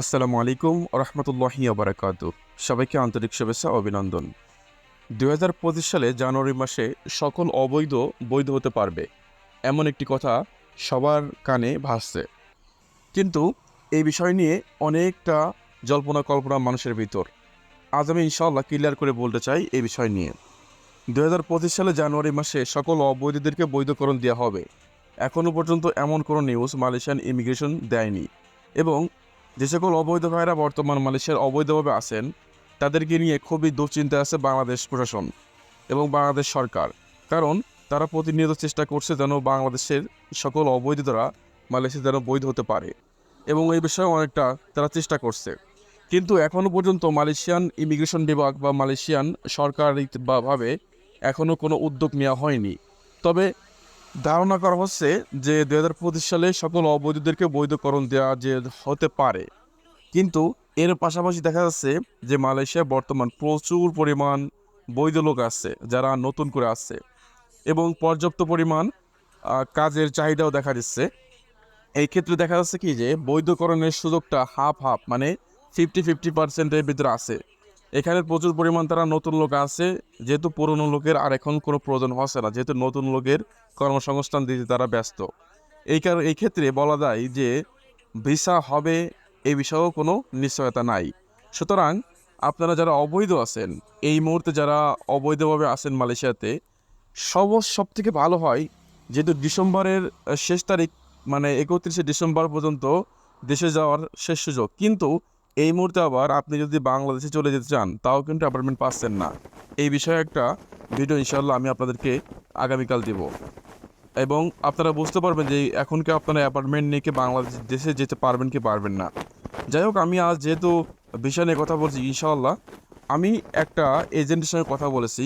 আসসালামু আলাইকুম রহমতুল্লাহি আবরাকাত সবাইকে আন্তরিক শুভেচ্ছা অভিনন্দন। দুই হাজার পঁচিশ সালে জানুয়ারি মাসে সকল অবৈধ বৈধ হতে পারবে, এমন একটি কথা সবার কানে ভাসছে। কিন্তু এই বিষয় নিয়ে অনেকটা জল্পনা কল্পনা মানুষের ভিতর। আজ আমি ইনশাল্লাহ ক্লিয়ার করে বলতে চাই এই বিষয় নিয়ে। দু হাজার পঁচিশ সালে জানুয়ারি মাসে সকল অবৈধদেরকে বৈধকরণ দেওয়া হবে। এখনও পর্যন্ত এমন কোনো নিউজ, মালয়েশিয়ান ইমিগ্রেশন দেয়নি এবং যে সকল অবৈধ ভাইরা বর্তমান মালয়েশিয়ার অবৈধভাবে আছেন, তাদেরকে নিয়ে খুবই দুশ্চিন্তা আছে বাংলাদেশ প্রশাসন এবং বাংলাদেশ সরকার। কারণ তারা প্রতিনিয়ত চেষ্টা করছে যেন বাংলাদেশের সকল অবৈধরা মালয়েশিয়া যেন বৈধ হতে পারে এবং এই বিষয়ে অনেকটা তারা চেষ্টা করছে। কিন্তু এখনও পর্যন্ত মালয়েশিয়ান ইমিগ্রেশন বিভাগ বা মালয়েশিয়ান সরকারি বা ভাবে এখনও কোনো উদ্যোগ নেওয়া হয়নি। তবে ধারণা করা হচ্ছে যে দু হাজার পঁচিশ সালে সকল অবৈধদেরকে বৈধকরণ দেওয়া যে হতে পারে। কিন্তু এর পাশাপাশি দেখা যাচ্ছে যে মালয়েশিয়া বর্তমান প্রচুর পরিমাণ বৈধ লোক আসছে যারা নতুন করে আসছে এবং পর্যাপ্ত পরিমাণ কাজের চাহিদাও দেখা দিচ্ছে। এই ক্ষেত্রে দেখা যাচ্ছে কি যে বৈধকরণের সুযোগটা হাফ হাফ মানে ফিফটি ফিফটি পার্সেন্টের ভিতরে আছে। এখানে প্রচুর পরিমাণ তারা নতুন লোক আছে, যেহেতু পুরনো লোকের আর এখন কোনো প্রয়োজন হচ্ছে না, যেহেতু নতুন লোকের কর্মসংস্থান দিতে তারা ব্যস্ত। এই কারণ এই ক্ষেত্রে বলা যায় যে ভিসা হবে এই বিষয়েও কোনো নিশ্চয়তা নাই। সুতরাং আপনারা যারা অবৈধ আছেন, এই মুহূর্তে যারা অবৈধভাবে আছেন মালয়েশিয়াতে সব সব থেকে ভালো হয় যেহেতু ডিসেম্বরের শেষ তারিখ মানে একত্রিশে ডিসেম্বর পর্যন্ত দেশে যাওয়ার শেষ সুযোগ। কিন্তু এই মুহূর্তে আবার আপনি যদি বাংলাদেশে চলে যেতে চান, তাও কিন্তু অ্যাপার্টমেন্ট পাচ্ছেন না। এই বিষয়ে একটা ভিডিও ইনশাল্লাহ আমি আপনাদেরকে আগামীকাল দিব। এবং আপনারা বুঝতে পারবেন যে এখন কি আপনারা অ্যাপার্টমেন্ট নিয়ে কি বাংলাদেশ দেশে যেতে পারবেন কি পারবেন না। যাই হোক, আমি আজ যেহেতু বিষয় নিয়ে কথা বলছি ইনশাল্লাহ আমি একটা এজেন্টের সঙ্গে কথা বলেছি।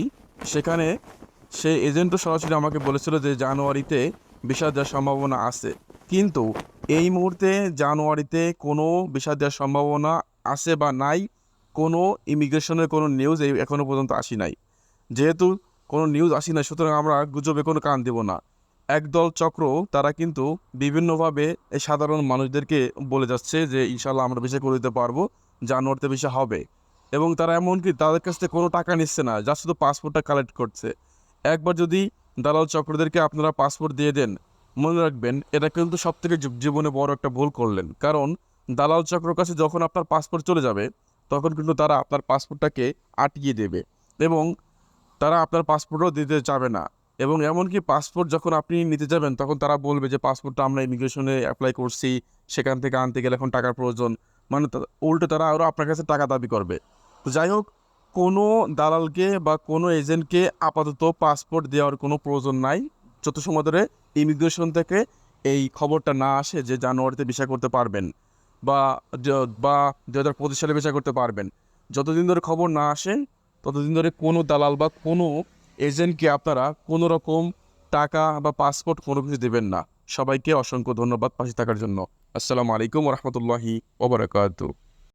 সেখানে সে এজেন্টও সরাসরি আমাকে বলেছিল যে জানুয়ারিতে ভিসা দেওয়ার সম্ভাবনা আছে। কিন্তু এই মুহূর্তে জানুয়ারিতে কোনো ভিসা দেওয়ার সম্ভাবনা আছে বা নাই, কোনো ইমিগ্রেশনের কোনো নিউজ এই এখনও পর্যন্ত আসি নাই। যেহেতু কোনো নিউজ আসি নাই, সুতরাং আমরা গুজবে কোনো কান দেব না। একদল চক্র, তারা কিন্তু বিভিন্নভাবে এই সাধারণ মানুষদেরকে বলে যাচ্ছে যে ইনশাল্লাহ আমরা ভিসা করে দিতে পারব জানুয়ারিতে ভিসা হবে। এবং তারা এমনকি তাদের কাছ থেকে কোনো টাকা নিচ্ছে না যা শুধু পাসপোর্টটা কালেক্ট করছে। একবার যদি দালাল চক্রদেরকে আপনারা পাসপোর্ট দিয়ে দেন মনে রাখবেন, এটা কিন্তু সব থেকে জীবনে বড় একটা ভুল করলেন। কারণ দালাল চক্রের কাছে যখন আপনার পাসপোর্ট চলে যাবে, তখন কিন্তু তারা আপনার পাসপোর্টটাকে আটকিয়ে দেবে এবং তারা আপনার পাসপোর্টও দিতে চাবে না। এবং এমনকি পাসপোর্ট যখন আপনি নিতে যাবেন, তখন তারা বলবে যে পাসপোর্টটা আমরা ইমিগ্রেশনে অ্যাপ্লাই করছি, সেখান থেকে আনতে গেলে এখন টাকার প্রয়োজন। মানে উল্টো তারা আরও আপনার কাছে টাকা দাবি করবে। তো যাই হোক, কোনো দালালকে বা কোনো এজেন্টকে আপাতত পাসপোর্ট দেওয়ার কোনো প্রয়োজন নাই। যত সময় ধরে ইমিগ্রেশন থেকে এই খবরটা না আসে যে জানুয়ারিতে ভিসা করতে পারবেন বা বা দু হাজার পঁচিশ সালে ভিসা করতে পারবেন। যতদিন ধরে খবর না আসে, ততদিন ধরে কোনো দালাল বা কোনো এজেন্টকে আপনারা কোনো রকম টাকা বা পাসপোর্ট কোনো কিছু দেবেন না। সবাইকে অসংখ্য ধন্যবাদ পাশে থাকার জন্য। আসসালামু আলাইকুম রহমতুল্লাহি ওবরাকাতু